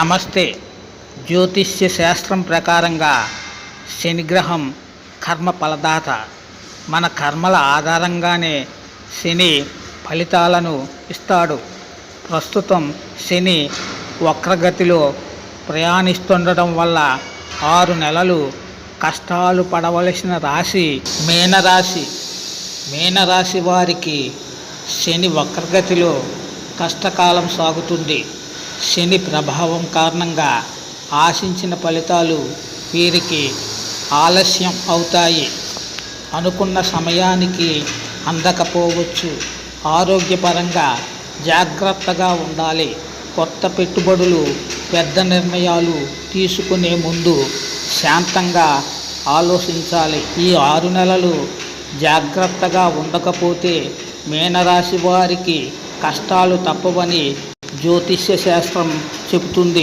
నమస్తే. జ్యోతిష్య శాస్త్రం ప్రకారంగా శనిగ్రహం కర్మ ఫలదాత. మన కర్మల ఆధారంగానే శని ఫలితాలను ఇస్తాడు. ప్రస్తుతం శని వక్రగతిలో ప్రయాణిస్తుండటం వల్ల ఆరు నెలలు కష్టాలు పడవలసిన రాశి మీనరాశి. మీనరాశి వారికి శని వక్రగతిలో కష్టకాలం సాగుతుంది. శని ప్రభావం కారణంగా ఆశించిన ఫలితాలు వీరికి ఆలస్యం అవుతాయి. అనుకున్న సమయానికి అందకపోవచ్చు. ఆరోగ్యపరంగా జాగ్రత్తగా ఉండాలి. కొత్త పెట్టుబడులు పెద్ద నిర్ణయాలు తీసుకునే ముందు శాంతంగా ఆలోచించాలి. ఈ ఆరు నెలలు జాగ్రత్తగా ఉండకపోతే మీనరాశి వారికి కష్టాలు తప్పవని జ్యోతిష్య శాస్త్రం చెబుతుంది.